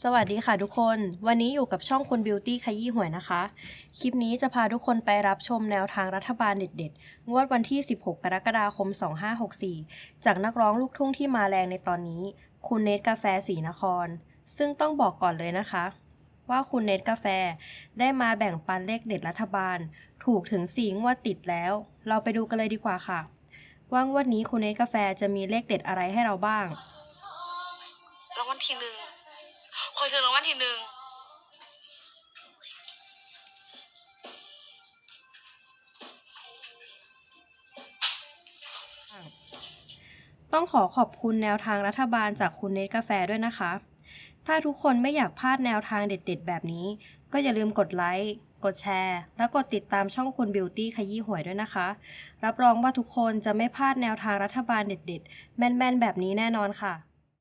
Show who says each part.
Speaker 1: สวัสดีค่ะทุกคน วันนี้อยู่กับช่องคุณบิวตี้ขยี้หวยนะคะ คลิปนี้จะพาทุกคนไปรับชมแนวทางรัฐบาลเด็ดๆ งวดวันที่ 16 กรกฎาคม 2564 จากนักร้องลูกทุ่งที่มาแรงในตอนนี้ คุณเนตกาแฟสีนคร ซึ่งต้องบอกก่อนเลยนะคะ ว่าคุณเนตกาแฟได้มาแบ่งปันเลขเด็ดรัฐบาล ถูกถึง4งวดติดแล้ว เราไปดูกันเลยดีกว่าค่ะ ว่างวดนี้คุณเนตกาแฟจะมีเลขเด็ดอะไรให้เราบ้าง
Speaker 2: รางวัลที่หนึ่ง คอยเธอรางวัลที่หนึ่ง
Speaker 1: ต้องขอขอบคุณแนวทางรัฐบาลจากคุณเนตกาแฟด้วยนะคะ ถ้าทุกคนไม่อยากพลาดแนวทางเด็ดๆ แบบนี้ ก็อย่าลืมกดไลค์ กดแชร์ และกดติดตามช่องคุณบิวตี้ขยี้หวยด้วยนะคะ รับรองว่าทุกคนจะไม่พลาดแนวทางรัฐบาลเด็ดๆ แม่นๆ แบบนี้แน่นอนค่ะ